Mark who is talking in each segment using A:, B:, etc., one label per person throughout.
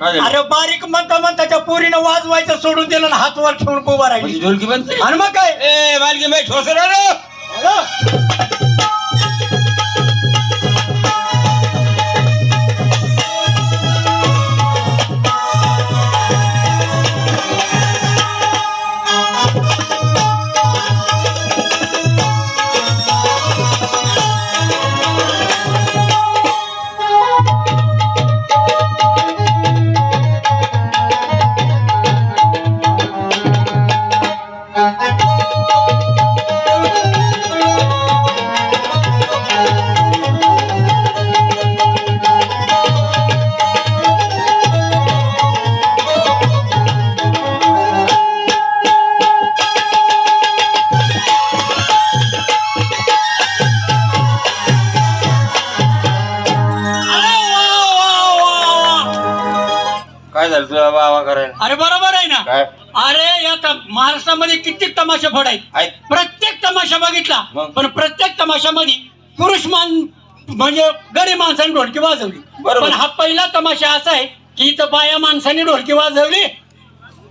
A: काय झालं?
B: अरे बारीक म्हणता म्हणता त्या पोरीनं वाजवायचं सोडून दिलं आणि हात वर ठेवून उभा
A: म्हणजे
B: राहिली
A: ढोलकी बनते
B: आणि मग काय
A: ए बाई ठोस रे रे.
B: अरे, अरे बरोबर आहे ना?
A: काय?
B: अरे या त- महाराष्ट्रामध्ये कित्येक तमाशा फड आहेत.
A: आहेत.
B: प्रत्येक तमाशा बघितला
A: मग?
B: पण प्रत्येक तमाशामध्ये पुरुष मान म्हणजे गरीब माणसाने ढोलकी वाजवली.
A: बरोबर.
B: पण हा पहिला तमाशा असा आहे की इथं बाया माणसाने ढोलकी वाजवली.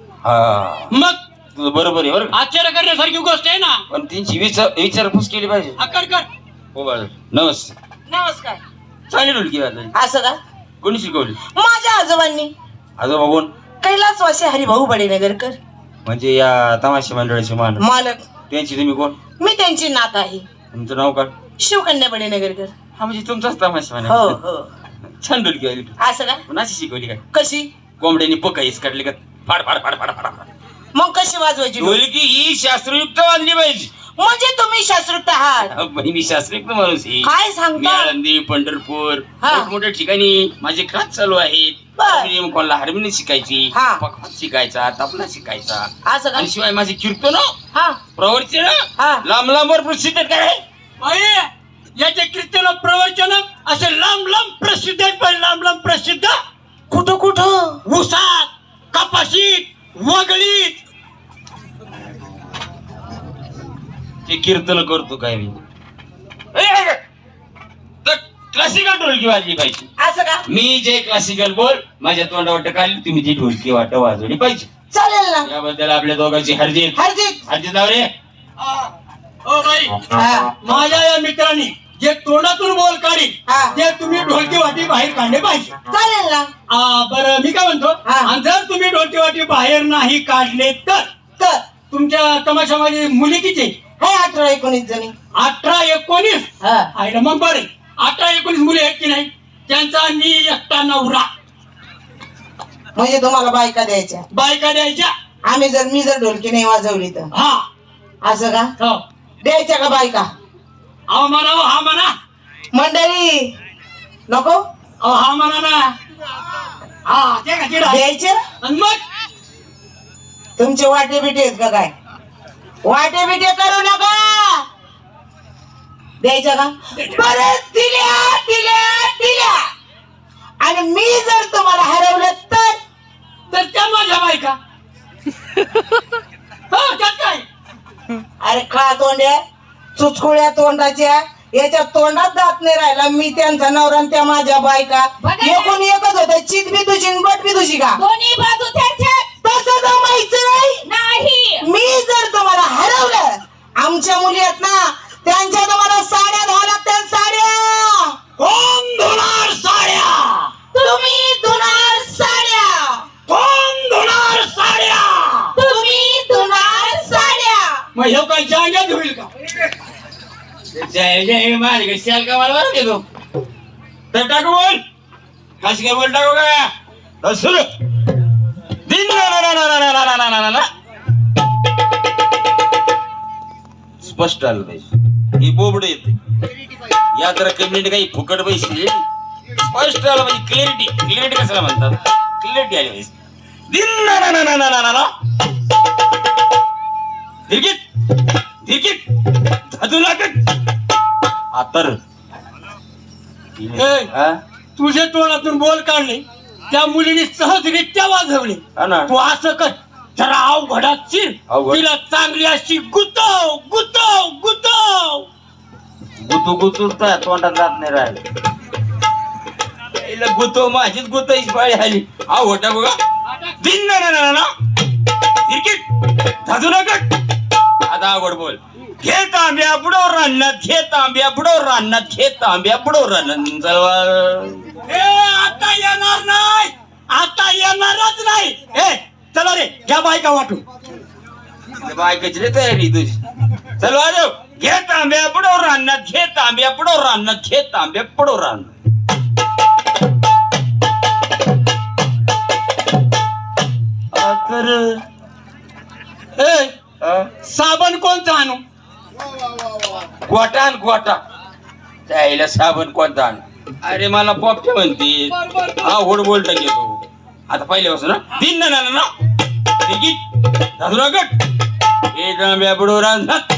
A: हा.
B: मग?
A: तुझं बरोबर आहे बरं का?
B: आश्चर्य करण्यासारखी गोष्ट आहे ना?
A: पण त्यांची विचार विचारपूस केली पाहिजे.
B: आकर कर
A: हो बाळ. नमस्ते.
C: नमस्कार.
A: चांगली ढोलकी वाजली
C: असं का?
A: कोणी शिकवली
C: माझ्या आजोबांनी.
A: आजोबा कोण?
C: कैलासवासी हरिभाऊ बडेनगरकर.
A: म्हणजे या तमाशा मंडळाचे मान
C: मालक.
A: त्यांची तुम्ही कोण?
C: मी त्यांची नात आहे.
A: तुमचं नाव काय?
C: शिवकन्या बडेनगरकर.
A: हा म्हणजे तुमचाच तमाशा
C: हो
A: मान
C: हो.
A: छान ढोलकी वाजली
C: असं का?
A: पण अशी शिकवली काय?
C: कशी?
A: कोंबड्यांनी पकाईस काढली का? फाड फाड फाड फाड फाड फाड.
C: मग कशी वाजवायची ढोल?
A: ढोलकी ही शास्त्रयुक्त वाजली पाहिजे.
C: म्हणजे तुम्ही शास्त्रोक्त आहात.
A: मी शास्त्रयुक्त माणूस आहे.
C: काय
A: मी
C: सांगता
A: आळंदी पंढरपूर
C: हा.
A: मोठमोठ्या ठिकाणी माझे क्लास चालू आहेत. हार्मोनियम कोणाला हार्मोनियम शिकायची
C: हा.
A: पखवाज शिकायचा तबला शिकायचा
C: असं का
A: आणि शिवाय माझे कीर्तन
C: हा
A: प्रवचन
C: हा.
A: लांब लांबवर प्रसिद्ध आहेत काय
B: बाई, याचे कीर्तन प्रवचन असे लांब लांब प्रसिद्ध आहेत लांब लांब प्रसिद्ध
C: कुठं कुठं
B: उसात कपाशीत वगळीत
A: ते कीर्तन करतो काय मी क्लासिकल ढोलकी वाजली पाहिजे.
C: असं का?
A: मी जे क्लासिकल बोल माझ्या तोंडावर काढली तुम्ही ती ढोलकी वाट वाजवली पाहिजे.
C: चालेल ना.
A: याबद्दल आपल्या दोघांची हरजीत.
C: हरजित.
A: हरजीत लावरे
B: ओ बाई.
C: हा.
B: माझ्या या मित्रांनी जे तोंडातून बोल काढी
C: हा.
B: ते तुम्ही ढोलकी वाटी बाहेर काढले पाहिजे.
C: चालेल ना.
B: आ, बरं मी काय म्हणतो?
C: हा.
B: आणि जर तुम्ही ढोलकी वाटी बाहेर नाही काढले तर
C: तर?
B: तुमच्या तमाशामध्ये मुली किती?
C: हे अठरा एकोणीस जणी.
B: अठरा एकोणीस?
C: हा.
B: आहे मग बरे. अठरा एकोणीस मुली आहेत की नाही? त्यांचा मी एकटा नवरा.
C: म्हणजे तुम्हाला बायका द्यायच्या?
B: बायका द्यायच्या?
C: आम्ही जर मी जर ढोलकी नाही वाजवली तर?
B: हा.
C: असं का?
B: हो.
C: द्यायच्या का बायका?
B: अहो म्हणा हो, हा म्हणा.
C: मंडळी नको?
B: अहो हा म्हणा ना. हा ते का तिला
C: द्यायचे?
B: आणि मग?
C: तुमचे वाटे बिटे आहेत का काय? वाटे बिटे करू नका! द्यायच्या का? परत दिल्या दिल्या दिल्या. आणि मी जर तुम्हाला हरवलं तर?
B: तर त्या माझ्या बायका. हो त्यात काय?
C: अरे खा तोंड्या चुचकुळ्या तोंडाच्या याच्या तोंडात दात नाही राहिला. मी त्यांचा नवरा आणि त्या माझ्या बायका.
D: बघा.
C: एकूण एकच होत. चित बी तुझी आणि बट बी तुझी का?
D: दोन्ही बाजू त्यांच्यात.
C: तसं जमायचं नाही.
D: नाही.
C: मी जर तुम्हाला हरवलं आमच्या मुली आहेत ना त्यांच्या
B: मग ह्यो होईल का
A: जय जय मार्ग शाल का मला बरं देतो तर टाकू बोल कशी काय बोल टाकू का सुरू दिन स्पष्ट आलं पाहिजे ही बोबड येते या तर कम्युनिटी काही फुकट पैसे स्पष्ट आलं पाहिजे क्लिअरिटी क्लिअरिटी कसं म्हणतात क्लिअरिटी आली पाहिजे दिन ना ना ना ना ना ना ना लागत. आतर
B: ए.
A: हा?
B: तुझे तोंडातून बोल काढले त्या मुलीने सहजरित्या वाजवले.
A: हा ना?
B: तू असं कर जरा
A: अवघड?
B: तिला चांगली अशी गुतव गुतव गुतव.
A: गुतू गुतू तर तोंडात जात नाही राहिले. गुतो माझीच गुताईच पाळी आली. हा होता बघा. दिन ना ना ना ना क्रिकेट धाजू नका आता आवड बोल. घे तांब्या बुडव रान्नात घे तांब्या बुडव रान्नात घे तांब्या बुडव रान्नात
B: आता येणार नाही. आता येणारच नाही. ए चला रे घ्या बायका वाटून.
A: बायकाची रे तयारी तुझी. चल वाजव. घे तांब्या बुडव रान्नात घे तांब्या बुडव रान्नात घे तांब्या बुडव रान्नात
B: आण
A: गोटा त्याला साबण कोणता आण? अरे मला पॉपटे म्हणते. हा होड बोलता घेतो आता पहिल्यापासून ना दिन ना ना ना गट. हे जांभ्या बुडो रांधात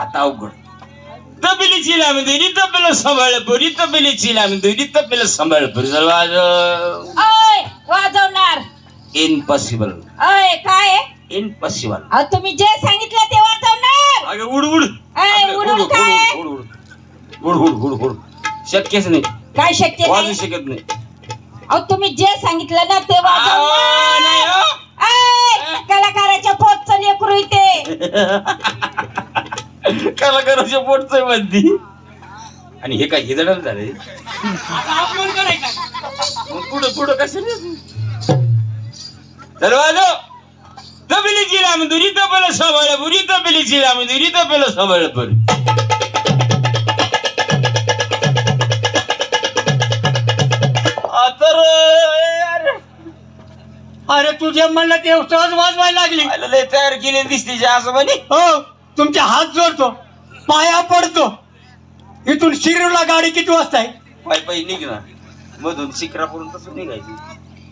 A: आता अवघड. तबेली चिला म्हणजे री तबेला सांभाळ पुरी तबेली चिला म्हणजे री तबेला सांभाळ पुरी चल वाज.
D: वाजवणार.
A: इम्पॉसिबल
D: काय?
A: इम्पॉसिबल
D: तुम्ही जे सांगितलं ते
A: अगं उड उड. आपलं
D: उड,
A: उड
D: उड काय?
A: उड उड. उड उड उड उड. शक्यच नाही.
D: काय शक्य
A: वाजू
D: नाही?
A: शकत नाही.
D: अहो तुम्ही जे सांगितलं ना ते
A: आवा, नाही
D: वाजवणार
A: हो.
D: अय, कलाकाराच्या पोटचं लेकरू इथे.
A: कलाकाराच्या पोटच म्हणती. आणि हे काय हे जडलं झालंय मग पुढं पुढं कसं चल वाजव. लांब दुरी तबेला सांभाळ पर। तर
B: अरे तुझे म्हणलं ते सहज वाजवायला लागली.
A: लय तयार केली दिसते जे असं म्हणे
B: हो तुमचे हात जोडतो पाया पडतो. इथून शिरूरला गाडी किती वाजता आहे?
A: पाय पायी निघ ना. मधून शिखरापर्यंत तसं निघायची.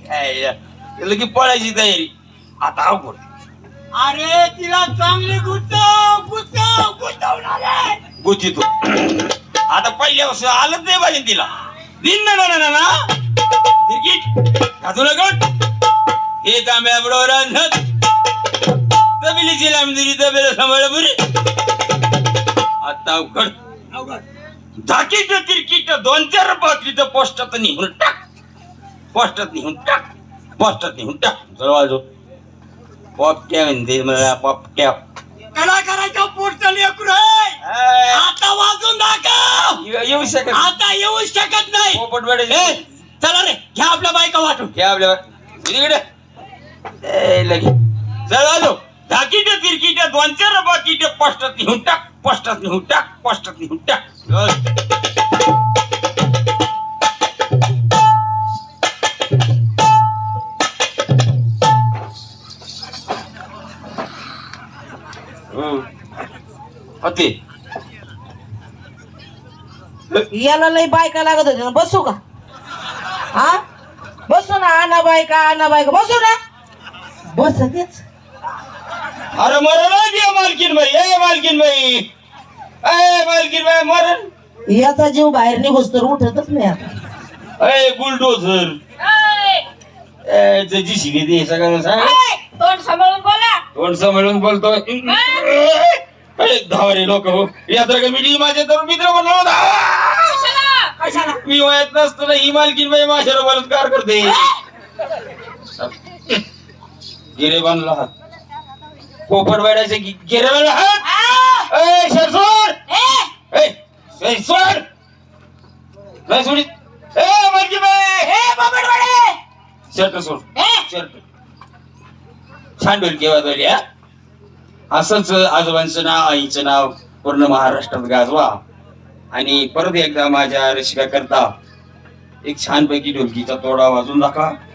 A: काय या, लगी पळायची तयारी. आता अवघड.
B: अरे तिला चांगली गुंतव गुंतव गुंतवणार. आहे.
A: गुचितो आता पहिल्या वर्ष आलंच नाही पाहिजे तिला. दिन ना ना ना ना तिकीट घातू गट हे तांब्या बरोबर आणत तबिलीची लांबदिरी तबेला सांभाळ बुरी. आता अवघड. झाकीट तिरकीट दोन चार बाटलीचं पोस्टात निघून टाक. पोस्टात निघून टाक. पोस्टात निघून टाक. जवळ पॉपट्या म्हणते मला पॉपट्या
B: कलाकाराच्या पोटचं लेकरू आहे आता वाजून दाखव
A: येऊ शकत
B: आता येऊ शकत नाही
A: पोपट बेडे
B: ए, चला रे घ्या आपल्या बायका वाटून
A: घे आपल्या इकडे ए लगे चल आलो धाकीट तिरकीट दोन चार बाकीट पोस्टात निघून टाक पोस्टात निघून टाक पोस्टात निघून टाक होते
C: याला लय बायका लागत होती ना बसू का? हा? बसू ना आणा बायका आणा बायका बसू ना. बस तेच
A: अरे मरण द्या मालकीन बाई ए मालकीन बाई. ए मालकीन बाई मरण.
C: याचा जीव बाहेर निघोस तर उठतच नाही आता.
A: ए बुलडोझर.
D: अय,
A: ए त्याची शिगे दे सगळ्यांना सांग.
D: तोंड सांभाळून बोला.
A: कोण समजून बोलतोय अरे धावरे लोक हो. यात्रा कमिटी माझे तर मित्र बनलो?
D: कशाला?
A: मी वयात नसताना ही मालकीन बाई माझ्यावर बलात्कार करते. गिरे बांधला हात. पोपट बैडाचे गिरे ए,
D: ए!
A: शेरसोड! नाही सोडित. ए मालकीन बाई!
D: ए, बोबडवाडे.
A: शर्ट सोड. शर्ट. छान डोलकी वाजवली असंच आजोबांचं नाव आईचं नाव पूर्ण महाराष्ट्रात गाजवा. आणि परत एकदा माझ्या रसिका करता एक छानपैकी ढोलकीचा तोडा वाजून दाखवा.